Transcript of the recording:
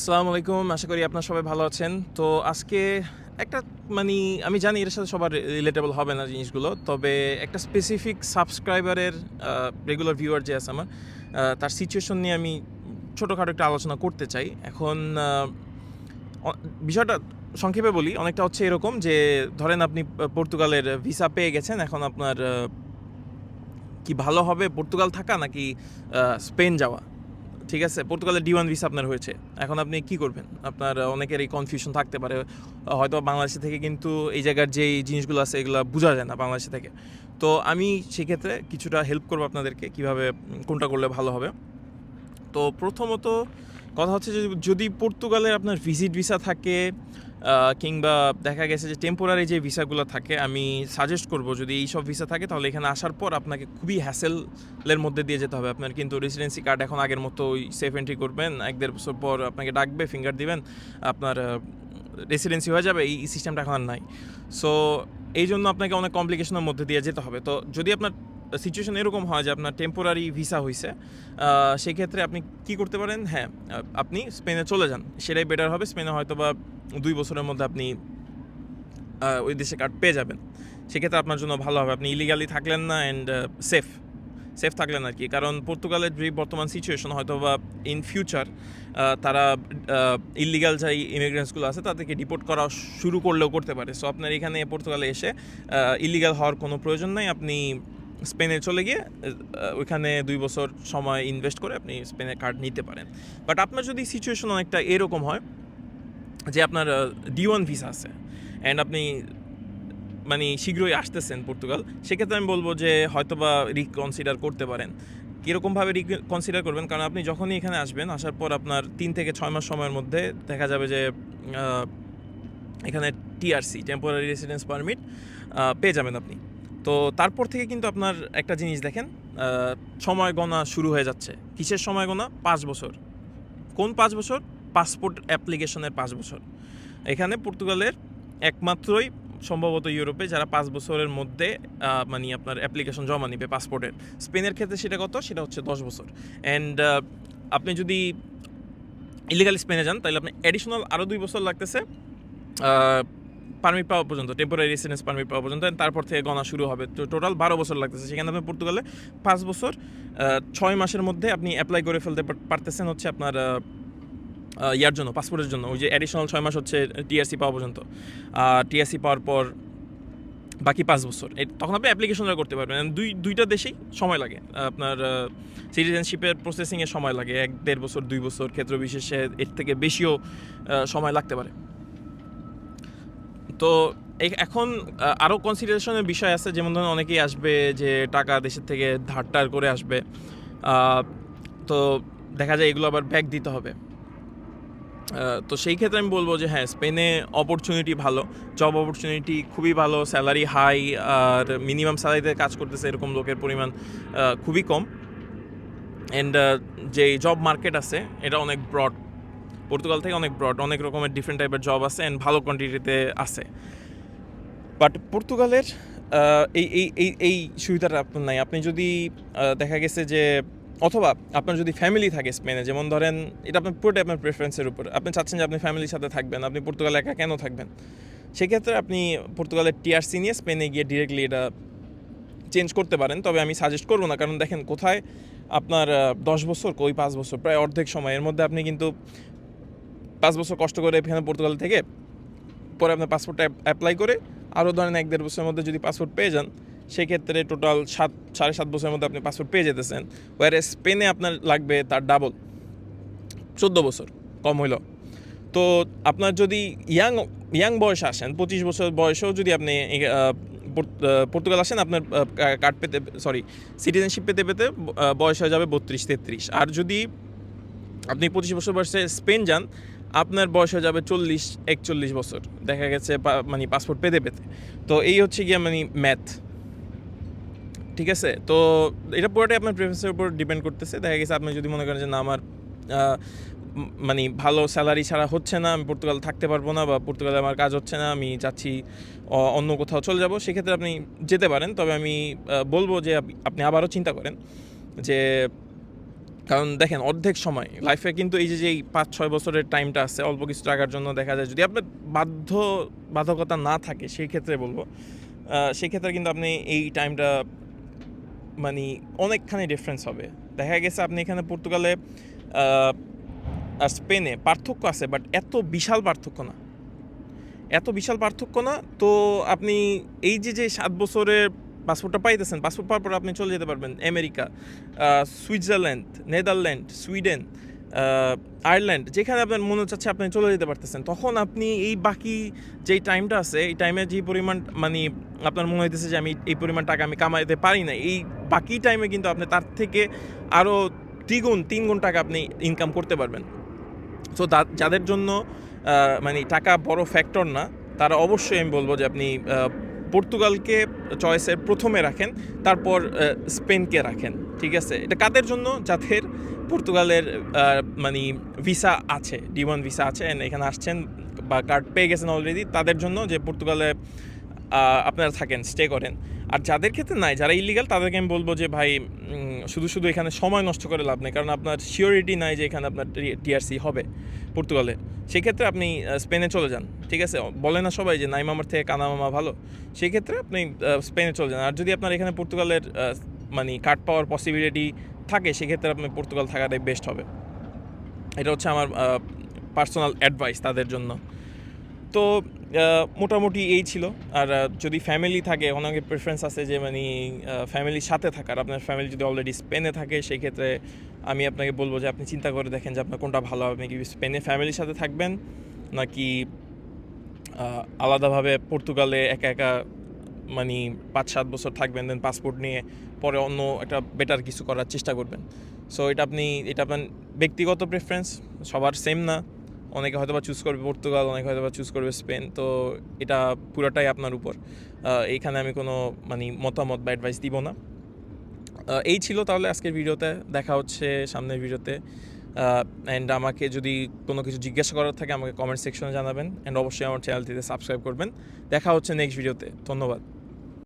আসসালামু আলাইকুম, আশা করি আপনার সবাই ভালো আছেন। তো আজকে একটা মানে আমি জানি এর সাথে সবার রিলেটেবল হবে না জিনিসগুলো, তবে একটা স্পেসিফিক সাবস্ক্রাইবারের রেগুলার ভিউয়ার যে আছে আমার তার সিচুয়েশন নিয়ে আমি ছোটোখাটো একটা আলোচনা করতে চাই। এখন বিষয়টা সংক্ষেপে বলি, অনেকটা হচ্ছে এরকম যে ধরেন আপনি পর্তুগালের ভিসা পেয়ে গেছেন, এখন আপনার কি ভালো হবে? পর্তুগাল থাকা নাকি স্পেন যাওয়া? ঠিক আছে? পর্তুগালের ডি ওয়ান ভিসা আপনার হয়েছে। এখন আপনি কি করবেন? আপনার অনেকের এই কনফিউশন থাকতে পারে। হয়তো বাংলাদেশে থেকে কিন্তু এই জায়গার যেই জিনিসগুলো আছে, এগুলো বোঝা যায় না বাংলাদেশে থেকে। তো আমি সেক্ষেত্রে কিছুটা হেল্প করব আপনাদেরকে কীভাবে কোনটা করলে ভালো হবে। তো প্রথমত কথা হচ্ছে যদি পর্তুগালের আপনার ভিজিট ভিসা থাকে কিংবা দেখা গেছে যে টেম্পোরারি যে ভিসাগুলো থাকে, আমি সাজেস্ট করব যদি এই সব ভিসা থাকে, তাহলে এখানে আসার পর আপনাকে খুবই হ্যাসেলের মধ্যে দিয়ে যেতে হবে। আপনার কিন্তু রেসিডেন্সি কার্ড এখন আগের মতো ওই সেফ এন্ট্রি করবেন এক দেড় বছর পর আপনাকে ডাকবে ফিঙ্গার দিবেন, আপনার রেসিডেন্সি হয়ে যাবে, এই সিস্টেমটা এখন আর নাই। সো এই জন্য আপনাকে অনেক কমপ্লিকেশনের মধ্যে দিয়ে যেতে হবে। তো যদি আপনার সিচুয়েশন এরকম হয় যে আপনার টেম্পোরারি ভিসা হয়েছে সেক্ষেত্রে আপনি কি করতে পারেন? হ্যাঁ আপনি স্পেনে চলে যান। সেটাই বেটার হবে। স্পেনে হয়তো বা দুই বছরের মধ্যে আপনি ওই দেশে কার্ড পেয়ে যাবেন। সেক্ষেত্রে আপনার জন্য ভালো হবে। আপনি ইলিগালি থাকলেন না অ্যান্ড সেফ সেফ থাকলেন আর কি কারণ পর্তুগালের যে বর্তমান সিচুয়েশন হয়তো বা ইন ফিউচার তারা ইলিগাল যাই ইমিগ্রেন্টসগুলো আছে, তাদেরকে ডিপোর্ট করা শুরু করলেও করতে পারে। সো আপনার এখানে পর্তুগালে এসে ইলিগাল হওয়ার কোনো প্রয়োজন নাই। আপনি স্পেনে চলে গিয়ে ওইখানে দুই বছর সময় ইনভেস্ট করে আপনি স্পেনের কার্ড নিতে পারেন। বাট আপনার যদি সিচুয়েশন অনেকটা এরকম হয়, যে আপনার ডি ওয়ান ভিসা আছে অ্যান্ড আপনি মানে শীঘ্রই আসতেছেন পর্তুগাল, সেক্ষেত্রে আমি বলব যে হয়তোবা রিকনসিডার করতে পারেন। কীরকমভাবে রিকনসিডার করবেন? কারণ আপনি যখনই এখানে আসবেন, আসার পর আপনার তিন থেকে ছয় মাস সময়ের মধ্যে দেখা যাবে যে এখানে টিআরসি টেম্পোরারি রেসিডেন্স পারমিট পেয়ে যাবেন আপনি। তো তারপর থেকে কিন্তু আপনার একটা জিনিস দেখেন সময় গণা শুরু হয়ে যাচ্ছে। কিসের সময় গণা পাঁচ বছর। কোন পাঁচ বছর? পাসপোর্ট অ্যাপ্লিকেশনের পাঁচ বছর। এখানে পর্তুগালের একমাত্রই সম্ভবত ইউরোপে যারা পাঁচ বছরের মধ্যে মানে আপনার অ্যাপ্লিকেশন জমা নিবে পাসপোর্টের। স্পেনের ক্ষেত্রে সেটা কত? সেটা হচ্ছে দশ বছর। অ্যান্ড আপনি যদি ইলিগালি স্পেনে যান, তাহলে আপনি অ্যাডিশনাল আরও দুই বছর লাগতেছে। পারমিট পাওয়া পর্যন্ত টেম্পোরারি রেসিডেন্স পারমিট পাওয়া পর্যন্ত তারপর থেকে গণা শুরু হবে। তো টোটাল বারো বছর লাগতেছে। সেখানে আপনি পর্তুগালে পাঁচ বছর ছয় মাসের মধ্যে আপনি অ্যাপ্লাই করে ফেলতে পারতেছেন হচ্ছে আপনার ইয়ার জন্য পাসপোর্টের জন্য। ওই যে অ্যাডিশনাল ছয় মাস হচ্ছে টিআরসি পাওয়া পর্যন্ত। আর টিআরসি পাওয়ার পর বাকি পাঁচ বছর। তখন আপনি অ্যাপ্লিকেশনটা করতে পারবেন। দুই দুইটা দেশেই সময় লাগে। আপনার সিটিজেনশিপের প্রসেসিংয়ের সময় লাগে। এক, দেড় বছর, দুই বছর ক্ষেত্র বিশেষে এর থেকে বেশিও সময় লাগতে পারে। তো এখন আরও কনসিডারেশনের বিষয় আছে। যেমন ধরুন, অনেকেই আসবে যে টাকা দেশের থেকে ধার টার করে আসবে। তো দেখা যায় এগুলো আবার ব্যাক দিতে হবে। তো সেই ক্ষেত্রে আমি বলব যে হ্যাঁ স্পেনে অপরচুনিটি ভালো। জব অপরচুনিটি খুবই ভালো। স্যালারি হাই আর মিনিমাম স্যালারিতে কাজ করতেছে এরকম লোকের পরিমাণ খুবই কম। অ্যান্ড যে জব মার্কেট আছে, এটা অনেক ব্রড পর্তুগাল থেকে অনেক ব্রড অনেক রকমের ডিফারেন্ট টাইপের জব আছে অ্যান্ড ভালো কোয়ান্টিটিতে আছে। বাট পর্তুগালের এই এই এই এই সুবিধাটা আপনার নাই। আপনি যদি দেখা গেছে যে, অথবা আপনার যদি ফ্যামিলি থাকে স্পেনে, যেমন ধরেন এটা আপনার পুরোটাই আপনার প্রেফারেন্সের উপর। আপনি চাচ্ছেন যে আপনি ফ্যামিলির সাথে থাকবেন, আপনি পর্তুগালে একা কেন থাকবেন? সেক্ষেত্রে আপনি পর্তুগালের টিআরসি নিয়ে স্পেনে গিয়ে ডিরেক্টলি এটা চেঞ্জ করতে পারেন। তবে আমি সাজেস্ট করব না, কারণ দেখেন কোথায় আপনার দশ বছর কই পাঁচ বছর, প্রায় অর্ধেক সময়। এর মধ্যে আপনি কিন্তু পাঁচ বছর কষ্ট করে এখানে পর্তুগাল থেকে, পরে আপনার পাসপোর্টটা অ্যাপ্লাই করে আরও ধরেন এক দেড় বছরের মধ্যে যদি পাসপোর্ট পেয়ে যান, সেক্ষেত্রে টোটাল সাত, সাড়ে সাত বছরের মধ্যে আপনি পাসপোর্ট পেয়ে যেতেছেন। ওয়ার স্পেনে আপনার লাগবে তার ডাবল চোদ্দ বছর কম হইল। তো আপনার যদি ইয়াং ইয়াং বয়সে আসেন, পঁচিশ বছর বয়সেও যদি আপনি পর্তুগাল আসেন, আপনার কার্ড পেতে সরি সিটিজেনশিপ পেতে পেতে বয়স হয়ে যাবে বত্রিশ, তেত্রিশ। আর যদি আপনি পঁচিশ বছর বয়সে স্পেন যান আপনার বয়স হয়ে যাবে চল্লিশ, একচল্লিশ বছর। দেখা গেছে মানে পাসপোর্ট পেতে পেতে। তো এই হচ্ছে গিয়ে মানে ম্যাথ ঠিক আছে? তো এটা পুরোটাই আপনার প্রেফারেন্সের উপর ডিপেন্ড করতেছে। দেখা গেছে আপনি যদি মনে করেন যে, না, আমার মানে ভালো স্যালারি ছাড়া হচ্ছে না, আমি পর্তুগাল থাকতে পারব না বা পর্তুগালে আমার কাজ হচ্ছে না, আমি চাচ্ছি অন্য কোথাও চলে যাব, সেক্ষেত্রে আপনি যেতে পারেন। তবে আমি বলব যে, আপনি আবারও চিন্তা করেন যে কারণ দেখেন, অর্ধেক সময় লাইফে কিন্তু এই যে যে পাঁচ, ছয় বছরের টাইমটা আছে, অল্প কিছু টাকার জন্য দেখা যায়, যদি আপনার বাধ্য, বাধকতা না থাকে, সেই ক্ষেত্রে বলব সেই ক্ষেত্রে কিন্তু আপনি এই টাইমটা মানে অনেকখানি ডিফারেন্স হবে। দেখা গেছে আপনি এখানে পর্তুগালে আর স্পেনে পার্থক্য আছে বাট এত বিশাল পার্থক্য না। এত বিশাল পার্থক্য না, তো আপনি এই যে যে সাত বছরের পাসপোর্টটা পাইতেছেন, পাসপোর্ট পাওয়ার পর আপনি চলে যেতে পারবেন, America Switzerland, Netherland, Sweden Ireland, যেখানে আপনার মনে হচ্ছে আপনি চলে যেতে পারতেছেন। তখন আপনি এই বাকি যেই টাইমটা আছে, এই টাইমে যে পরিমাণ মানে আপনার মনে হইতেছে যে আমি এই পরিমাণ টাকা আমি কামাইতে পারি না এই বাকি টাইমে কিন্তু আপনি তার থেকে আরও দ্বিগুণ তিন গুণ টাকা আপনি ইনকাম করতে পারবেন। সো যাদের জন্য মানে টাকা বড় ফ্যাক্টর না, তারা অবশ্যই আমি বলব যে আপনি পর্তুগালকে চয়েসের প্রথমে রাখেন, তারপর স্পেনকে রাখেন, ঠিক আছে? এটা কাদের জন্য? যাদের পর্তুগালের মানে ভিসা আছে ডি ওয়ান ভিসা আছে এখানে আসছেন বা কার্ড পেয়ে গেছেন অলরেডি তাদের জন্য যে পর্তুগালে আপনারা থাকেন স্টে করেন আর যাদের ক্ষেত্রে নাই, যারা ইলিগাল তাদেরকে আমি বলব যে ভাই শুধু শুধু এখানে সময় নষ্ট করে লাভ নেই। কারণ আপনার সিওরিটি নাই যে এখানে আপনার টিআরসি হবে পর্তুগালে। সেক্ষেত্রে আপনি স্পেনে চলে যান, ঠিক আছে? বলে না সবাই যে নাই মামার থেকে কানা মামা ভালো। সেক্ষেত্রে আপনি স্পেনে চলে যান। আর যদি আপনার এখানে পর্তুগালের মানে কার্ড পাওয়ার পসিবিলিটি থাকে, সেক্ষেত্রে আপনি পর্তুগাল থাকাটাই বেস্ট হবে। এটা হচ্ছে আমার পার্সোনাল অ্যাডভাইস তাদের জন্য। তো মোটামুটি এই ছিল। আর যদি ফ্যামিলি থাকে, অনেকের প্রেফারেন্স আছে যে মানে ফ্যামিলির সাথে থাকার। আপনার ফ্যামিলি যদি অলরেডি স্পেনে থাকে, সেই ক্ষেত্রে আমি আপনাকে বলব যে, আপনি চিন্তা করে দেখেন যে, আপনার কোনটা ভালো আপনি কি স্পেনে ফ্যামিলির সাথে থাকবেন, নাকি আলাদাভাবে পর্তুগালে একা একা মানে পাঁচ সাত বছর থাকবেন দেন পাসপোর্ট নিয়ে পরে অন্য একটা বেটার কিছু করার চেষ্টা করবেন। সো এটা আপনি, এটা আপনার ব্যক্তিগত প্রেফারেন্স সবার সেম না। অনেকে হয়তো বা চুজ করবে পর্তুগাল অনেকে হয়তো বা চুজ করবে স্পেন তো এটা পুরোটাই আপনার উপর। এইখানে আমি কোনো মানে মতামত বা অ্যাডভাইস দিব না। এই ছিল তাহলে আজকের ভিডিওতে, দেখা হচ্ছে সামনের ভিডিওতে। অ্যান্ড আমাকে যদি কোনো কিছু জিজ্ঞাসা করার থাকে, আমাকে কমেন্ট সেকশনে জানাবেন। অ্যান্ড অবশ্যই আমার চ্যানেলটিতে সাবস্ক্রাইব করবেন। দেখা হচ্ছে নেক্সট ভিডিওতে ধন্যবাদ।